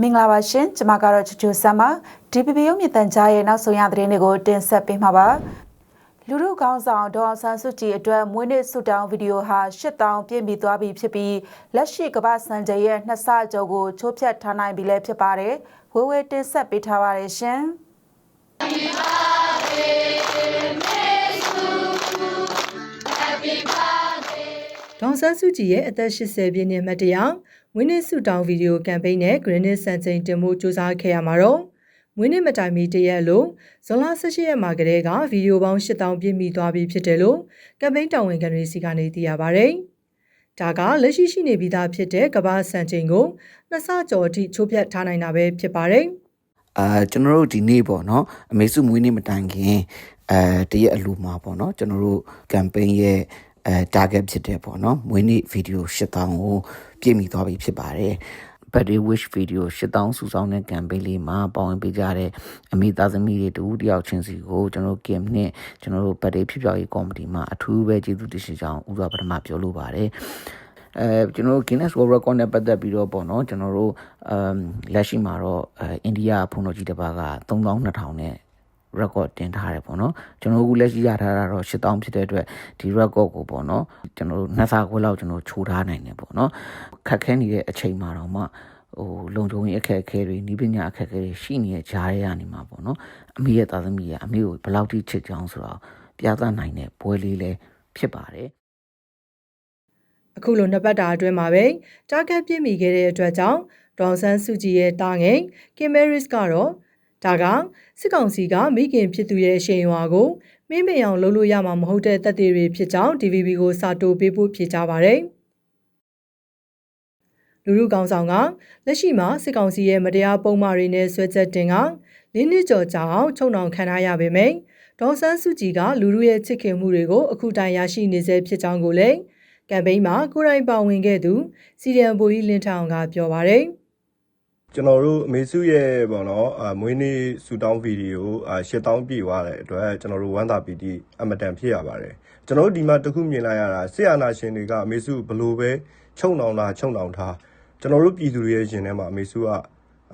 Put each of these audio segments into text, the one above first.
မင်္ဂလာပါရှင်ကျွန်မကတော့ချူချူဆမ်ပါ DPP ရုပ်မြင်သံကြားရဲ့နောက်ဆုံးရသတင်းတွေကိုတင်ဆက်ပေးမှာပါလူလူကောင်းဆောင်ဒေါအောင်ဆန်းစုကြည်အတွက်မွေးနေ့ဆုတောင်းဗီဒီယိုဟာ8000ပြည့်မီသွားပြီဖြစ်ပြီးလက်ရှိကမ္ဘာစံချိန်ရဲ့နှစ်ဆကျော်ကိုချိုးဖြတ်ထားနိုင်ပြီလည်းဖြစ်ပါတယ်ဝေဝေတင်ဆက်ပေးထားပါတယ်ရှင် ဒေါန်ဆန်းစုကြည်ရဲ့အသက်80ပြည့်နှစ်မှတ်တရဝင်းနစ်ဆူတောင်းဗီဒီယိုကမ်ပိန်းနဲ့ Granite စံချိန်တင်မှုစူးစမ်းခဲ့ရမှာတော့ဝင်းနစ်မတိုင်မီတရက်လို့ဇွန်လ18ရက်မှာကတည်းကဗီဒီယိုပေါင်း8000ပြည့်မီသွားပြီဖြစ်တယ်လို့ကမ်ပိန်းတာဝန်ခံတွေစီကနေသိရပါဗျ။ဒါကလက်ရှိရှိနေပြီးသားဖြစ်တဲ့ကမ္ဘာစံချိန်ကိုနှစ်ဆကျော်အထိချိုးဖြတ်ထားနိုင်တာပဲဖြစ်ပါတယ်။အာကျွန်တော်တို့ဒီနေ့ပေါ့နော်အမေစုမွေးနေ့မတိုင်ခင်အဲတရက်အလူမှာပေါ့နော်ကျွန်တော်တို့ campaign ရဲ့ အဲ target ဖြစ်တဲ့ပေါ့နော်မွေးနေ့ဗီဒီယို8000ကိုပြည့်မီသွားပြီဖြစ်ပါတယ် birthday wish video 8000စုဆောင်တဲ့ campaign လေးမှာပါဝင်ပေးကြတဲ့အမိသားသမီးတွေတူတယောက်ချင်းစီကိုကျွန်တော်တို့ game နဲ့ကျွန်တော်တို့ birthday ဖြစ်ပျော်ရေး committee မှာအထူးပဲကျေးဇူးတင်ရှိကြောင်းဥစွာပထမပြောလိုပါတယ်အဲကျွန်တော်တို့ Guinness World Record နဲ့ပတ်သက်ပြီးတော့ပေါ့နော်ကျွန်တော်တို့အမ်လက်ရှိမှာတော့အဲအိန္ဒိယဖုန်တော်ကြီးတစ်ပါးက3200နဲ့ record တင်ထားတယ်ပေါ့နော်ကျွန်တော်တို့လက်ရှိရထားတာတော့8000ဖြစ်တဲ့အတွက်ဒီ record ကိုပေါ့နော်ကျွန်တော်တို့နှစ်ဆခွဲလောက်ကျွန်တော်ချိုးထားနိုင်တယ်ပေါ့နော်ခက်ခဲနေတဲ့အချိန်မှာတော့မှဟိုလုံခြုံရေးအခက်အခဲတွေဤပညာအခက်အခဲတွေရှိနေတဲ့ဂျားရဲကနေမှာပေါ့နော်အမေရဲ့သားသမီးကအမေကိုဘယ်လောက်ထိချစ်ကြောင်းဆိုတော့ပြသနိုင်တဲ့ပွဲလေးလည်းဖြစ်ပါတယ်အခုလိုနှစ်ပတ်တာအတွင်းမှာပဲတာဂက်ပြည့်မီခဲ့တဲ့အတွက်ကြောင့်ဒေါန်ဆန်းစုကြည်ရဲ့တာငယ်ကင်မဲရစ်ကတော့ ဒါကစစ်ကောင်စီကမိခင်ဖြစ်သူရဲ့ရှင်ရွာကိုမင်းမင်အောင်လုပ်လို့ရမှာမဟုတ်တဲ့တပ်တွေတွေဖြစ်ကြောင်း DVB ကိုစာတိုးပေးဖို့ဖြေကြားပါတယ်လူလူကောင်ဆောင်ကလက်ရှိမှာစစ်ကောင်စီရဲ့မတရားပုံမှားတွေနဲ့ဆွဲချက်တင်ကလင်းနှစ်ကျော်ကြာအောင်ချုံနှောင်ခံထားရပေမယ့်ဒေါန်ဆန်းစုကြည်ကလူလူရဲ့ချစ်ခင်မှုတွေကိုအခုတိုင်ရရှိနေဆဲဖြစ်ကြောင်းကိုလည်းကမ်ပိန်းမှာကိုရိုင်းပါဝင်ခဲ့သူစီရီယံဘူကြီးလင်းထောင်ကပြောပါရယ် ကျွန်တော်တို့အမေစုရဲ့ပေါ့နော်အမွေးနေ့ဆူတောင်းဗီဒီယိုအ8000ပြည့်သွားတဲ့အတွက်ကျွန်တော်တို့ဝမ်းသာပီတိအမတန်ဖြစ်ရပါတယ်ကျွန်တော်တို့ဒီမှာတခုမြင်လိုက်ရတာဆရာနာရှင်တွေကအမေစုဘလို့ပဲချုံနှောင်တာချုံနှောင်ထားကျွန်တော်တို့ပြည်သူတွေရဲ့ရှင်ထဲမှာအမေစုက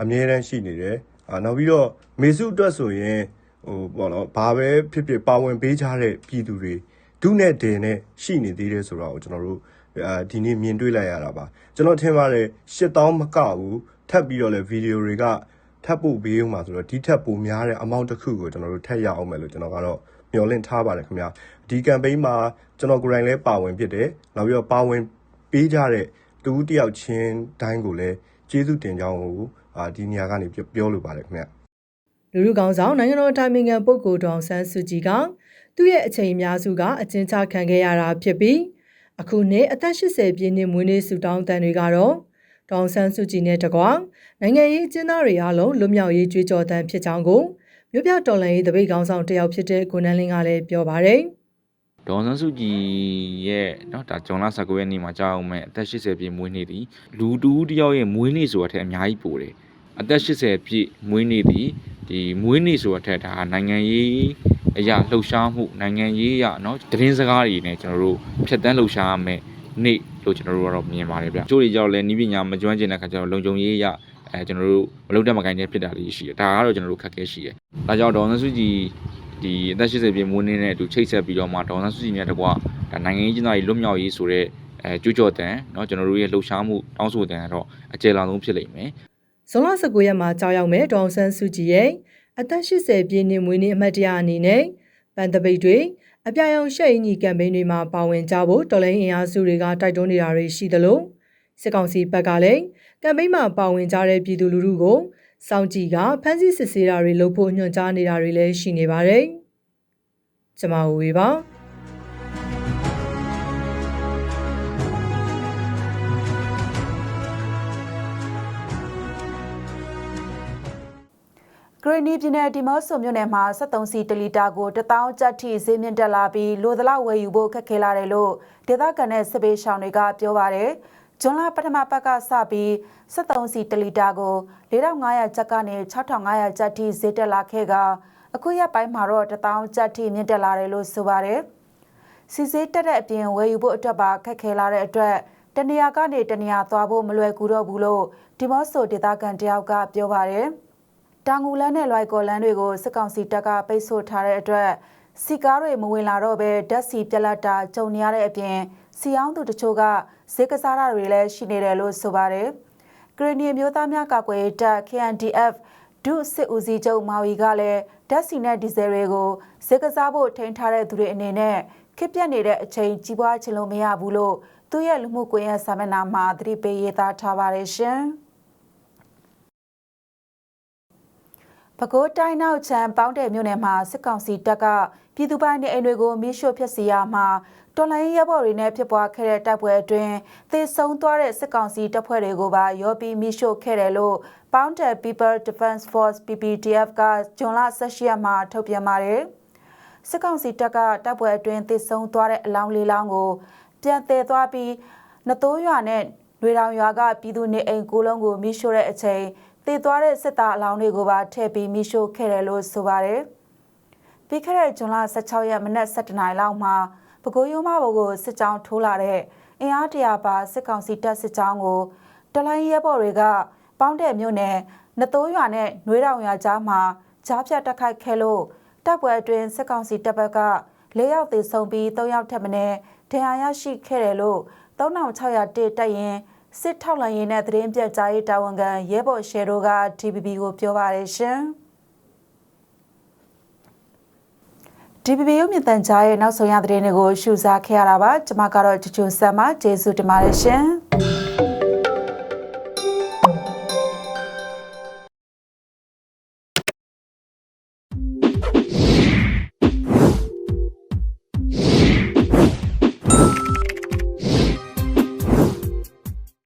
အမြဲတမ်းရှိနေတယ်အာနောက်ပြီးတော့အမေစုအတွက်ဆိုရင်ဟိုပေါ့နော်ဘာပဲဖြစ်ဖြစ်ပါဝင်ပေးကြတဲ့ပြည်သူတွေဒုနဲ့ဒင်နဲ့ရှိနေသေးတယ်ဆိုတော့ကျွန်တော်တို့ အာဒီနေ့မြင်တွေ့လိုက်ရတာပါကျွန်တော်ထင်ပါတယ်8000မကဘူးထပ်ပြီးတော့လည်းဗီဒီယိုတွေကထပ်ပို့ပေးအောင်ပါဆိုတော့ဒီထက်ပိုများတဲ့အမောင့်တစ်ခုကိုကျွန်တော်တို့ထပ်ရအောင်မယ်လို့ကျွန်တော်ကတော့မျှော်လင့်ထားပါတယ်ခင်ဗျာဒီ campaign မှာကျွန်တော်ကိုယ်တိုင်လည်းပါဝင်ဖြစ်တယ်နောက်ပြီးတော့ပါဝင်ပေးကြတဲ့တူတယောက်ချင်းတိုင်းကိုလည်းကျေးဇူးတင်ကြောင်းကိုအာဒီနေရာကနေပြောလိုပါတယ်ခင်ဗျာလူလူကောင်ဆောင်နိုင်ငံတော်တိုင်ပင်ခံပုဂ္ဂိုလ်ဒေါအောင်ဆန်းစုကြည်ကသူ့ရဲ့အချိန်အများစုကအကျဉ်းချခံခဲ့ရတာဖြစ်ပြီး အခုနှစ်အသက်80ပြည့်နှစ်မွေးနေ့ဆုတောင်းတန်တွေကတော့ဒေါအောင်ဆန်းစုကြည်နဲ့တကွာနိုင်ငံရေးအကျဉ်းသားတွေအားလုံးလွတ်မြောက်ရေးကြွေးကြော်တန်ဖြစ်ကြောင်းကိုမြို့ပြတော်လှန်ရေးတပိတ်ကောင်ဆောင်တယောက်ဖြစ်တဲ့ကိုနန်းလင်းကလည်းပြောပါတယ် ဒေါ်စန်းစုကြည်ရဲ့เนาะဒါဂျွန်လာ19ရက်နေ့မှာကြာအောင်မဲ့အသက်80ပြည့်မွေးနေ့သည်လူတူးတယောက်ရဲ့မွေးနေ့ဆိုတာထက်အများကြီးပိုတယ်အသက်80ပြည့်မွေးနေ့သည် ဒီမွေးနေ့ဆိုတာထက်ဒါနိုင်ငံရေးအရာလှုပ်ရှားမှုနိုင်ငံရေးအရာเนาะသတင်းစကားတွေနဲ့ကျွန်တော်တို့ဖြတ်တန်းလှုပ်ရှားရမယ်နေ့လို့ကျွန်တော်တို့ကတော့မြင်ပါတယ်ဗျ။ကျိုးတွေကြောင့်လည်းနီးပညာမကျွမ်းကျင်တဲ့ခါကျတော့လုံခြုံရေးအရအဲကျွန်တော်တို့မလုပ်တတ်မကိုင်းတဲ့ဖြစ်တာလေးရှိတယ်။ဒါကတော့ကျွန်တော်တို့ခက်ခဲရှိတယ်။ဒါကြောင့်ဒေါ်စန်းစုကြည်ဒီအသက်80ပြည့်မွေးနေ့နဲ့အတူချိတ်ဆက်ပြီးတော့မှဒေါ်စန်းစုကြည်နဲ့တကွာဒါနိုင်ငံရေးကျင်းသားကြီးလွတ်မြောက်ရေးဆိုတဲ့အဲကြွကြော်တန်เนาะကျွန်တော်တို့ရဲ့လှုပ်ရှားမှုတောင်းဆိုတန်ကတော့အကျယ်လောင်ဆုံးဖြစ်လိမ့်မယ် ဇွန်လ19ရက်မှာကြောက်ရောက်မဲ့ဒေါအောင်ဆန်းစုကြည်ရဲ့အသက်80ပြည့်နှစ်မွေးနေ့အမှတ်တရအနေနဲ့ပန်တပိတ်တွေအပြာရောင်ရှက်အင်ကြီးကမ်ပိန်းတွေမှာပါဝင်ကြဖို့တော်လိုင်းအင်အားစုတွေကတိုက်တွန်းနေတာတွေရှိသလိုစစ်ကောင်စီဘက်ကလည်းကမ်ပိန်းမှာပါဝင်ကြတဲ့ပြည်သူလူထုကိုစောင့်ကြည့်ကဖမ်းဆီးစစ်ဆေးတာတွေလုပ်ဖို့ညွှန်ကြားနေတာတွေလည်းရှိနေပါတယ်။ကျွန်မဝေပါ ဂရနီပြည်နယ်ဒီမော့ဆိုမြို့နယ်မှာ73စီတလီတာကို1000ကျပ်ထိဈေးမြင့်တက်လာပြီးလိုသလောက်ဝယ်ယူဖို့ခက်ခဲလာတယ်လို့ဒေသခံတဲ့စစ်ပေးရှောင်းတွေကပြောပါတယ်။ဂျွန်လပထမပတ်ကစပြီး73စီတလီတာကို4500ကျပ်ကနေ6500ကျပ်ထိဈေးတက်လာခဲ့ကအခုရက်ပိုင်းမှာတော့1000ကျပ်ထိမြင့်တက်လာတယ်လို့ဆိုပါတယ်။စီစေးတက်တဲ့အပြင်ဝယ်ယူဖို့အတွက်ပါခက်ခဲလာတဲ့အတွက်တနေရာကနေတနေရာသွားဖို့မလွယ်ကူတော့ဘူးလို့ဒီမော့ဆိုဒေသခံတယောက်ကပြောပါတယ်။ တောင်ငူလန်းနဲ့လွိုက်ကော်လန်းတွေကိုစစ်ကောင်စီတပ်ကပိတ်ဆို့ထားတဲ့အတွက်စီကားတွေမဝင်လာတော့ဘဲဓာတ်စီပြက်လက်တာကြုံနေရတဲ့အပြင်စီအောင်သူတချို့ကဈေးကစားတာတွေလည်းရှိနေတယ်လို့ဆိုပါတယ်။ဂရနီမျိုးသားများကာကွယ်ရေးတပ် KNDF ဒုစစ်ဦးစီးချုပ်မာဝီကလည်းဓာတ်စီနဲ့ဒီဇယ်တွေကိုဈေးကစားဖို့ထိန်းထားတဲ့သူတွေအနေနဲ့ခစ်ပြက်နေတဲ့အချိန်ကြီးပွားချင်လို့မရဘူးလို့သူ့ရဲ့လူမှုကွန်ရက်စာမျက်နှာမှာသတိပေးရေးသားထားပါတယ်ရှင်။ ပဲခူးတိုင်းနောက်ချမ်းပေါင်းတယ်မြို့နယ်မှာစစ်ကောင်စီတပ်ကပြည်သူပိုင်းနေအိမ်တွေကိုမိရှို့ဖျက်ဆီးရမှာတော်လိုင်းရဲဘော်တွေနဲ့ဖြစ်ပွားခဲ့တဲ့တိုက်ပွဲအတွင်းသေဆုံးသွားတဲ့စစ်ကောင်စီတပ်ဖွဲ့တွေကိုပါရောပြီးမိရှို့ခဲ့တယ်လို့ Bounded People Defense Force PPDF ကဂျွန်လ18ရက်မှာထုတ်ပြန်ပါတယ်။စစ်ကောင်စီတပ်ကတပ်ပွဲအတွင်းသေဆုံးသွားတဲ့အလောင်းလေးလောင်းကို ပြန်သေးသွားပြီးနတိုးရွာနဲ့ຫນွေတောင်ရွာကပြည်သူနေအိမ်ကိုလုံးကိုမိရှို့တဲ့အချိန် သေသွားတဲ့စစ်သားအလောင်းတွေကိုပါထည့်ပြီးမိရှို့ခဲ့တယ်လို့ဆိုပါတယ်။ပြီးခဲ့တဲ့ဇွန်လ16ရက်မနက်7:00နာရီလောက်မှာပဲခူးရိုးမဘုတ်ကိုစစ်ကြောင်းထိုးလာတဲ့အင်အားတရာပါစစ်ကောင်စီတပ်စစ်ကြောင်းကိုတလိုင်းရဲဘော်တွေကပေါင်းတဲ့မြို့နယ်နတိုးရွာနဲ့ຫນွေတောင်ရွာကြားမှာကြားဖြတ်တက်ခိုက်ခဲ့လို့တပ်ပွဲအတွင်းစစ်ကောင်စီတပ်ဘက်က၄ယောက်သေဆုံးပြီး၃ယောက်ထပ်မံဒဏ်ရာရရှိခဲ့တယ်လို့3600တိတက်ရင် စစ်ထောက်လှမ်းရေးနဲ့သတင်းပြတ်ကြားရေးတာဝန်ခံရဲဘော်ရှယ်တို့က TPP ကိုပြောပါတယ်ရှင်။ DPP ရုပ်မြင်သံကြားရဲ့နောက်ဆုံးရသတင်းတွေကိုရှုစားခဲ့ရတာပါကျွန်မကတော့ချူချူဆမ်မကျေးဇူးတင်ပါတယ်ရှင်။